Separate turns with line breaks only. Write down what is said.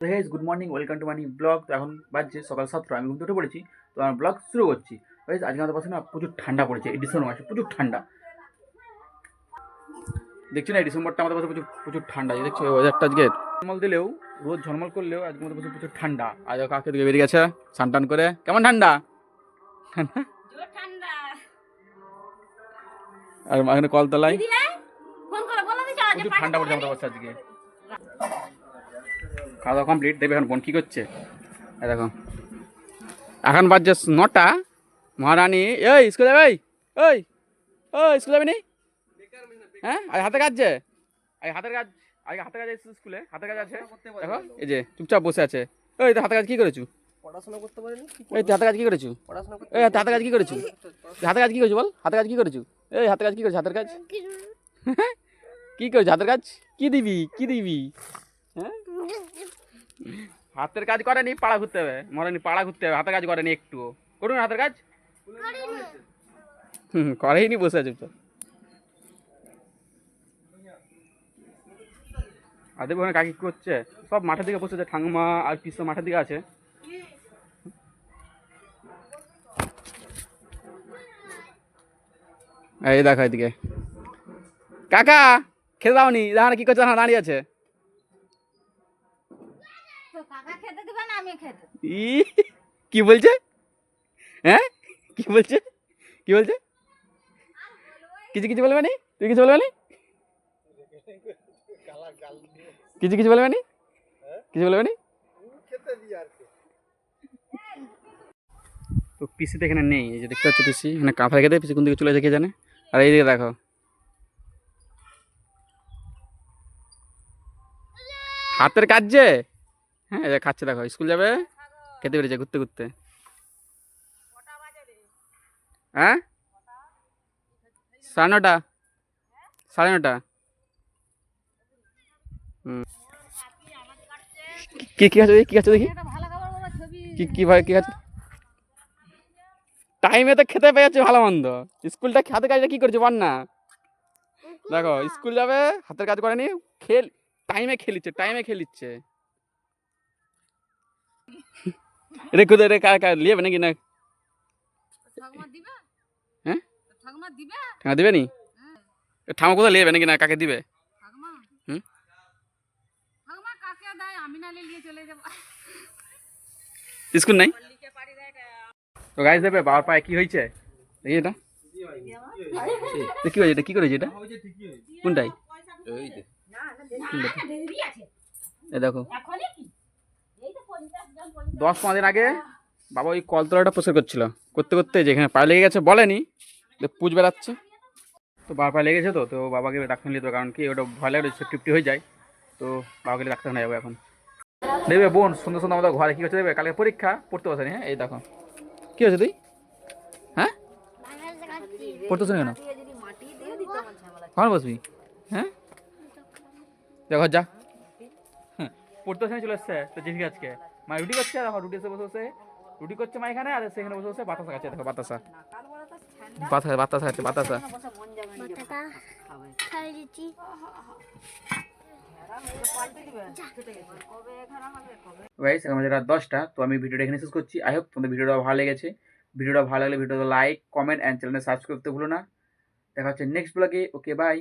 তো hedge good morning welcome to money blog তো এখন বাজছে সকাল সাতটা আমি ঘুম থেকে উঠে পড়েছি। তো আমার ব্লগ শুরু করছি। হেজ আজকে আমাদের পাশে না প্রচুর ঠান্ডা পড়েছে এই ডিসেম্বর মাসে প্রচুর ঠান্ডা। দেখছি না এই ডিসেম্বরটা আমাদের পাশে প্রচুর প্রচুর ঠান্ডা। দেখছ ওয়েদারটা আজকে ঝলমল দিলেও রোদ ঝলমল করলেও আজকে আমাদের পাশে প্রচুর ঠান্ডা। আজ কাকে দিকে বেরিয়ে গেছে? টান করে। কেমন ঠান্ডা? ঠান্ডা। আর এখানে কলতলায় প্রচুর ঠান্ডা পড়েছে আমাদের পাশে আজকে। খাওয়া দাওয়া কমপ্লিট দেখবে এখন বোন কী করছে? দেখো। এখন বাজছে নটা। মহারানী এই স্কুল যাবে? এই ওই ওই স্কুল যাবি নি? হ্যাঁ? আজ হাতে কাজ যে? আজ হাতের কাজ আজকে হাতের কাজ আছে স্কুলে হাতের কাজ আছে? দেখো এই যে চুপচাপ বসে আছে। ওই তো হাতের কাজ কি করেছু?
পড়াশোনা করতে পারেনি?
এই তুই হাতের কাজ কি করেছু?
পড়াশোনা করতে
এই হাতে কাজ কি করেছ? তুই হাতের কাজ কি করেছু বল? হাতের কাজ কি করেছু? এই কাজ কি করেছু? হাতের কাজ? কি করেছু? হাতের কাজ? কি দিবি? কি দিবি? হ্যাঁ? হাতের কাজ করেনি, পাড়া ঘুরতে হবে। মরেনি, পাড়া ঘুরতে হবে, হাতের কাজ করেনি একটু করুন হাতের কাজ? হুম করেইনি, বসে আছে তো আর দেখো ওখানে কাকি করছে। সব মাঠের দিকে বসেছে ঠাংমা আর পিসো মাঠের দিকে আছে। এই দেখো এদিকে। কাকা, খেতে দাওনি? না কি করছে? দাঁড়িয়ে আছে
তো কাকা খেতে দিবে না আমি খেতে
ই, কি বলছে? হ্যাঁ? কি বলছে? কি বলছে? কিছু কিছু বলবে নি? তুই কিছু বলবে নি? কিছু কিছু বলবে নি? কিছু বলবে নি? তো পিসি তো এখানে নেই, এই যে দেখতে পাচ্ছ পিসি। এখানে কাঁথা রেখে দেয় পিসি কোন দিকে চলে কে জানে? আর এইদিকে দেখো। হাতের কাজ যে? হ্যাঁ যে খাচ্ছে দেখো, স্কুল যাবে? খেতে পেরেছে ঘুরতে ঘুরতে। হ্যাঁ? সাড়ে নটা? সাড়ে নটা? কি কি আছে কি আছে দেখি? কি কি ভাই, কি আছে টাইমে তো খেতে পেয়ে যাচ্ছে ভালো মন্দ। স্কুলটা হাতের কাজটা কি করছে বল না? দেখো, স্কুল যাবে, হাতের কাজ করেনি, খেল, টাইমে খেলিচ্ছে টাইমে খেলিচ্ছে। রে কোথায় রে কার কার লিয়ে নাকি না?
ঠাকুমা দিবে?
হ্যাঁ?
ঠাকুমা দিবে?
ঠাঙা দিবে নি? ঠামা কোথায় লিয়ে নাকি না? কাকে দিবে?
ঠাকুমা?
হুম?
ঠাকুমা কাকে দেয়? আমি নালে নিয়ে চলে যাব।
স্কুল নাই? তো গাইজ দেবে বাবার পায়ে কি হয়েছে? দেখি এটা? কি হয়েছে? এটা কি করেছে এটা? কোনটাই?
দেরি আছে।
এ দেখো
এখনই কি এই তো পঞ্চাশ জন পঞ্চাশ
দশ পনেরো দিন আগে বাবা ওই কলতলাটা পরিষ্কার করছিল। করতে করতে যেখানে পায়ে লেগে গেছে বলেনি পুজ বেড়াচ্ছে। তো বাবার পায়ে লেগেছে তো তো বাবাকে ডাক্তার নিয়ে যেতে কারণ কি ওটা ভয় লাগে সেফটি টিফটি হয়ে যায়। তো বাবাকে ডাক্তার নিয়ে যাব এখন। দেবে বোন সুন্দর সুন্দর আমাদের ঘরে কী হচ্ছে দেবে? কালকে পরীক্ষা পড়তে বসেনি হ্যাঁ? এই দেখো। কী হয়েছে তুই? হ্যাঁ? পড়তে বসে কেন? কখন বসবি? হ্যাঁ? দেখো যা। হ্যাঁ, পড়তে চলে এসছে। তো জিভি আজকে। মা রুটি করছে দেখো রুটি এসে বসে বসে। রুটি করছে মা এখানে আর সেখানে বসে বসে বাতাসা খাচ্ছে দেখো বাতাসা। বাতাসা বাতাসা খাচ্ছে বাতাসা। গাইস আমাদের রাত দশটা তো আমি ভিডিওটা এখানে শেষ করছি। আই হোপ তোমাদের ভিডিওটা ভালো লেগেছে। ভিডিওটা ভালো লাগলে ভিডিওটা লাইক কমেন্ট অ্যান্ড চ্যানেলে সাবস্ক্রাইব করতে ভুলো না। দেখা হচ্ছে নেক্সট ব্লগে ওকে বাই